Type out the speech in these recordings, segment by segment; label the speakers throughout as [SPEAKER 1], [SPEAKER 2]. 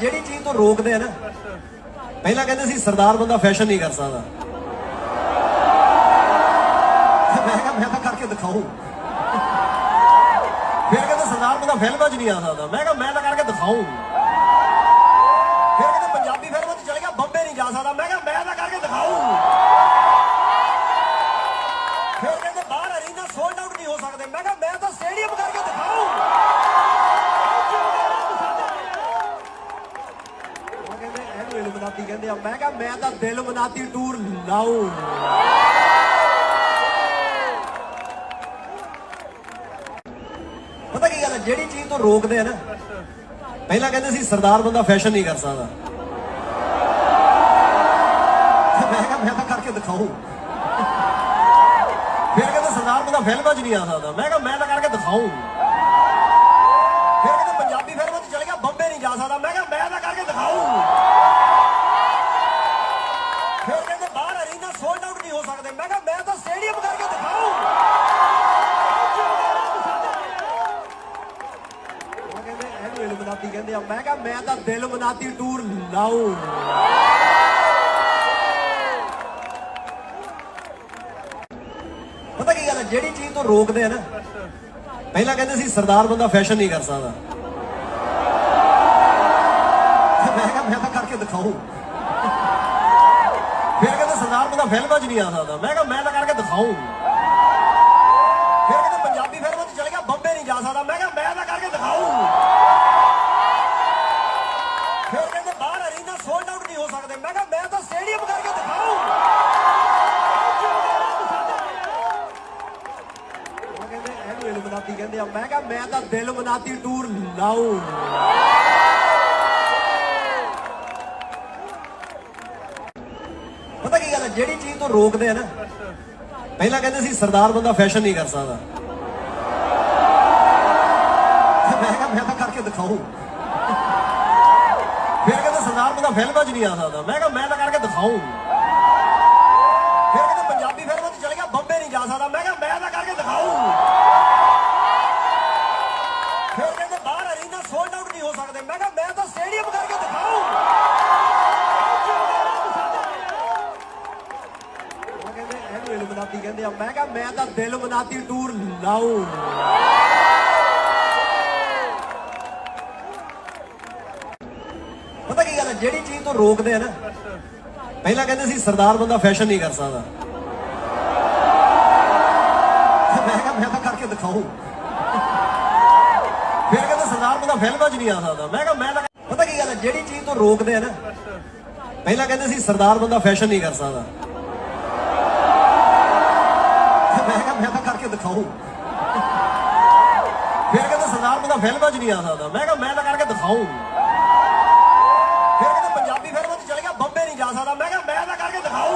[SPEAKER 1] ਜਿਹੜੀ ਚੀਜ਼ ਤੋਂ ਰੋਕਦੇ ਆ ਨਾ, ਪਹਿਲਾਂ ਕਹਿੰਦੇ ਸੀ ਸਰਦਾਰ ਬੰਦਾ ਫੈਸ਼ਨ ਨਹੀਂ ਕਰ ਸਕਦਾ। ਮੈਂ ਕਿਹਾ, ਮੈਂ ਤਾਂ ਕਰਕੇ ਦਿਖਾਉਂ ਫਿਰ ਕਹਿੰਦੇ ਸਰਦਾਰ ਬੰਦਾ ਫਿਲਮਾਂ 'ਚ ਨਹੀਂ ਆ ਸਕਦਾ। ਮੈਂ ਕਿਹਾ, ਮੈਂ ਤਾਂ ਕਰਕੇ ਦਿਖਾਉਂ ਇਲੂਮਨਾਤੀ ਮੈਂ ਕਿਹਾ, ਮੈਂ ਤਾਂ ਦਿਲ ਮਨਾਤੀ ਟੂਰ ਲਾਉਂ ਪਤਾ ਕੀ ਗੱਲ ਹੈ, ਜਿਹੜੀ ਚੀਜ਼ ਤੋਂ ਰੋਕਦੇ ਆ ਨਾ, ਪਹਿਲਾਂ ਕਹਿੰਦੇ ਸੀ, ਸਰਦਾਰ ਬੰਦਾ ਫੈਸ਼ਨ ਨਹੀਂ ਕਰ ਸਕਦਾ। ਮੈਂ ਕਿਹਾ, ਮੈਂ ਤਾਂ ਕਰਕੇ ਦਿਖਾਉਂ ਫਿਰ ਕਹਿੰਦੇ, ਸਰਦਾਰ ਬੰਦਾ ਫਿਲਮਾਂ 'ਚ ਨਹੀਂ ਆ ਸਕਦਾ। ਮੈਂ ਕਿਹਾ, ਮੈਂ ਤਾਂ ਕਰਕੇ ਦਿਖਾਉਂ ਇਹਨੂੰ ਕਹਿੰਦੇ ਆ, ਮੈਂ ਕਿਹਾ, ਮੈਂ ਤਾਂ ਦਿਲ ਮਨਾਤੀ, ਟੂਰ ਲਾਉਂ ਪਤਾ ਕੀ ਗੱਲ ਹੈ ਜਿਹੜੀ ਚੀਜ਼ ਤੋਂ ਰੋਕਦੇ ਆ ਨਾ, ਪਹਿਲਾਂ ਕਹਿੰਦੇ ਸੀ, ਸਰਦਾਰ ਬੰਦਾ ਫੈਸ਼ਨ ਨਹੀਂ ਕਰ ਸਕਦਾ। ਮੈਂ ਕਿਹਾ, ਮੈਂ ਤਾਂ ਕਰਕੇ ਦਿਖਾਉਂ ਫਿਰ ਕਹਿੰਦੇ, ਸਰਦਾਰ ਬੰਦਾ ਫਿਲਮਾਂ 'ਚ ਨਹੀਂ ਆ ਸਕਦਾ। ਮੈਂ ਕਿਹਾ, ਮੈਂ ਤਾਂ ਕਰਕੇ ਦਿਖਾਉਂ ਫਿਰ ਕਹਿੰਦੇ, ਪੰਜਾਬੀ ਫਿਲਮਾਂ ਇਲੂਮਨਾਤੀ ਮੈਂ ਕਿਹਾ, ਮੈਂ ਤਾਂ ਦਿਲ ਮਨਾਤੀ ਟੂਰ ਲਾਉਂ ਪਤਾ ਕੀ ਗੱਲ ਹੈ, ਜਿਹੜੀ ਚੀਜ਼ ਤੋਂ ਰੋਕਦੇ ਆ ਨਾ, ਪਹਿਲਾਂ ਕਹਿੰਦੇ ਸੀ, ਸਰਦਾਰ ਬੰਦਾ ਫੈਸ਼ਨ ਨਹੀਂ ਕਰ ਸਕਦਾ। ਮੈਂ ਕਿਹਾ, ਮੈਂ ਤਾਂ ਕਰਕੇ ਦਿਖਾਉਂ। ਫਿਰ ਕਹਿੰਦੇ, ਸਰਦਾਰ ਬੰਦਾ ਫਿਲਮਾਂ 'ਚ ਨਹੀਂ ਆ ਸਕਦਾ। ਮੈਂ ਕਿਹਾ, ਮੈਂ ਤਾਂ ਕਰਕੇ ਦਿਖਾਉਂ। ਇਲੂਮਨਾਤੀ ਮੈਂ ਕਿਹਾ, ਮੈਂ ਤਾਂ ਦਿਲ ਮਨਾਤੀ ਟੂਰ ਲਾਉਂ ਪਤਾ ਕੀ ਗੱਲ ਹੈ ਜਿਹੜੀ ਚੀਜ਼ ਤੋਂ ਰੋਕਦੇ ਆ ਨਾ, ਪਹਿਲਾਂ ਕਹਿੰਦੇ ਸੀ, ਸਰਦਾਰ ਬੰਦਾ ਫੈਸ਼ਨ ਨਹੀਂ ਕਰ ਸਕਦਾ। ਮੈਂ ਕਿਹਾ, ਮੈਂ ਤਾਂ ਕਰਕੇ ਦਿਖਾਉਂ ਫਿਰ ਕਹਿੰਦੇ, ਸਰਦਾਰ ਬੰਦਾ ਫਿਲਮਾਂ 'ਚ ਨਹੀਂ ਆ ਸਕਦਾ। ਮੈਂ ਕਿਹਾ, ਮੈਂ ਤਾਂ ਪਤਾ ਕੀ ਗੱਲ ਹੈ ਜਿਹੜੀ ਚੀਜ਼ ਤੋਂ ਰੋਕਦੇ ਆ ਨਾ, ਪਹਿਲਾਂ ਕਹਿੰਦੇ ਸੀ, ਸਰਦਾਰ ਬੰਦਾ ਫੈਸ਼ਨ ਨਹੀਂ ਕਰ ਸਕਦਾ। ਮੈਂ ਕਿਹਾ, ਮੈਂ ਤਾਂ ਕਰਕੇ ਦਿਖਾਉਂ ਫਿਰ ਕਹਿੰਦੇ, ਸਰਦਾਰ ਬੰਦਾ ਫਿਲਮਾਂ 'ਚ ਨਹੀਂ ਆ ਸਕਦਾ। ਮੈਂ ਕਿਹਾ, ਮੈਂ ਤਾਂ ਕਰਕੇ ਦਿਖਾਉਂ ਫਿਰ ਕਹਿੰਦੇ, ਪੰਜਾਬੀ ਫਿਲਮਾਂ 'ਚ ਚਲੇ ਗਿਆ, ਬੰਬੇ ਨਹੀਂ ਜਾ ਸਕਦਾ। ਮੈਂ ਕਿਹਾ, ਮੈਂ ਤਾਂ ਕਰਕੇ ਦਿਖਾਉਂ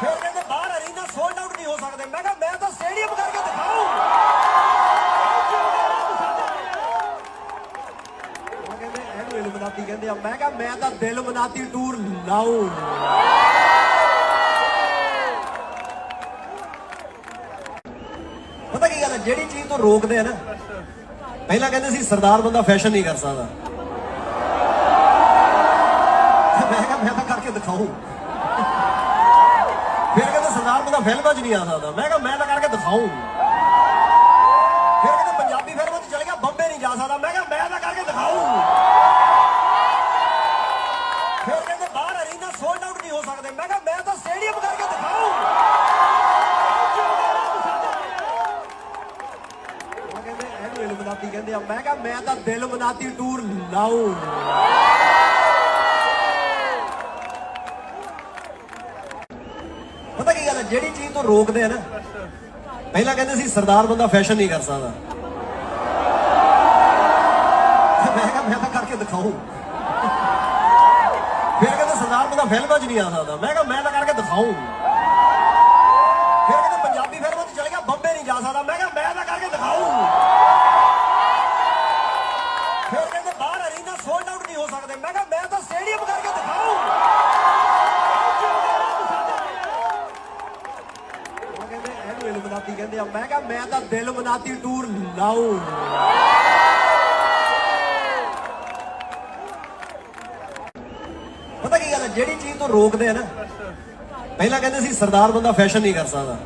[SPEAKER 1] ਫਿਰ ਕਹਿੰਦੇ, ਬਾਹਰ ਅਰੀਨਾ ਸੋਲਡ ਆਊਟ ਨਹੀਂ ਹੋ ਸਕਦੇ। ਮੈਂ ਕਿਹਾ, ਮੈਂ ਤਾਂ ਸਟੇਡੀਅਮ ਕਰਕੇ ਦਿਖਾਉਂ ਕਹਿੰਦੇ, ਇਹਨੂੰ ਇਲੂਮਨਾਤੀ ਕਹਿੰਦੇ ਆ। ਮੈਂ ਕਿਹਾ, ਮੈਂ ਤਾਂ ਦਿਲ ਮਨਾਤੀ ਟੂਰ ਲਾਉਂ ਪਤਾ ਕੀ ਗੱਲ ਹੈ ਜਿਹੜੀ ਚੀਜ਼ ਤੋਂ ਰੋਕਦੇ ਆ ਨਾ, ਪਹਿਲਾਂ ਕਹਿੰਦੇ ਸੀ ਸਰਦਾਰ ਬੰਦਾ ਫੈਸ਼ਨ ਨਹੀਂ ਕਰ ਸਕਦਾ। ਮੈਂ ਕਿਹਾ, ਮੈਂ ਤਾਂ ਕਰਕੇ ਦਿਖਾਉਂ ਫਿਰ ਕਹਿੰਦੇ ਸਰਦਾਰ ਬੰਦਾ ਫਿਲਮਾਂ 'ਚ ਨਹੀਂ ਆ ਸਕਦਾ। ਮੈਂ ਕਿਹਾ, ਮੈਂ ਤਾਂ ਕਰਕੇ ਦਿਖਾਉਂ ਫਿਰ ਕਹਿੰਦੇ ਪੰਜਾਬੀ ਫਿਲਮਾਂ 'ਚ ਚਲੇ ਗਿਆ, ਬੰਬੇ ਨਹੀਂ ਜਾ ਸਕਦਾ। ਮੈਂ ਕਿਹਾ, ਮੈਂ ਤਾਂ ਕਰਕੇ ਦਿਖਾਉਂ ਫਿਰ ਕਹਿੰਦੇ ਬਾਹਰ ਅਰੀਨਾ ਸੋਲਡ ਆਊਟ ਨਹੀਂ ਹੋ ਸਕਦੇ। ਮੈਂ ਕਿਹਾ, ਮੈਂ ਤਾਂ ਸਟੇਡੀਅਮ ਕਰਕੇ ਦਿਖਾਉਂ ਉਹ ਕਹਿੰਦੇ ਇਹਨੂੰ ਕਹਿੰਦੇ ਆ, ਮੈਂ ਕਿਹਾ, ਮੈਂ ਤਾਂ ਦਿਲ ਮਨਾਤੀ ਟੂਰ ਲਾਉਂ ਪਤਾ ਕੀ ਗੱਲ ਹੈ ਜਿਹੜੀ ਚੀਜ਼ ਤੋਂ ਰੋਕਦੇ ਆ ਨਾ, ਪਹਿਲਾਂ ਕਹਿੰਦੇ ਸੀ, ਸਰਦਾਰ ਬੰਦਾ ਫੈਸ਼ਨ ਨਹੀਂ ਕਰ ਸਕਦਾ। ਮੈਂ ਕਿਹਾ, ਮੈਂ ਤਾਂ ਕਰਕੇ ਦਿਖਾਉਂ ਫਿਰ ਕਹਿੰਦੇ, ਸਰਦਾਰ ਬੰਦਾ ਫਿਲਮਾਂ 'ਚ ਨਹੀਂ ਆ ਸਕਦਾ। ਮੈਂ ਕਿਹਾ, ਮੈਂ ਤਾਂ ਕਰਕੇ ਦਿਖਾਉਂ ਫਿਰ ਕਹਿੰਦੇ, ਪੰਜਾਬੀ ਫਿਲਮਾਂ 'ਚ ਚਲੇ ਗਿਆ, ਬੰਬੇ ਨਹੀਂ ਜਾ ਸਕਦਾ। ਮੈਂ ਕਿਹਾ ਨਹੀਂ ਹੋ ਸਕਦੇ। ਮੈਂ ਕਿਹਾ, ਮੈਂ ਤਾਂ ਸਟੇਡੀਅਮ ਕਰਕੇ ਦਿਖਾਉ ਦਿਲ ਮਨਾਤੀ ਟੂਰ ਲਾਉ ਪਤਾ ਕੀ ਗੱਲ ਹੈ ਜਿਹੜੀ ਚੀਜ਼ ਤੋਂ ਰੋਕਦੇ ਆ ਨਾ, ਪਹਿਲਾਂ ਕਹਿੰਦੇ ਸੀ, ਸਰਦਾਰ ਬੰਦਾ ਫੈਸ਼ਨ ਨਹੀਂ ਕਰ ਸਕਦਾ।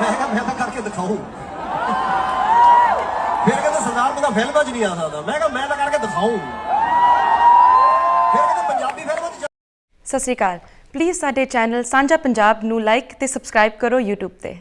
[SPEAKER 1] ਮੈਂ ਕਿਹਾ, ਮੈਂ ਤਾਂ ਕਰਕੇ ਦਿਖਾਉ ਕਹਿੰਦੇ ਫਿਲਮਾਂ 'ਚ ਨਹੀਂ ਆ ਸਕਦਾ। ਮੈਂ ਕਿਹਾ, ਮੈਂ ਤਾਂ ਕਰਕੇ ਦਿਖਾਉਂ ਫਿਰ ਕਹਿੰਦੇ ਪੰਜਾਬੀ ਫਿਲਮਾਂ 'ਚ
[SPEAKER 2] ਸਤਿ ਸ਼੍ਰੀ ਅਕਾਲ। ਪਲੀਜ਼ ਸਾਡੇ ਚੈਨਲ ਸਾਂਝਾ ਪੰਜਾਬ ਨੂੰ ਲਾਈਕ ਤੇ ਸਬਸਕ੍ਰਾਈਬ ਕਰੋ YouTube ਤੇ।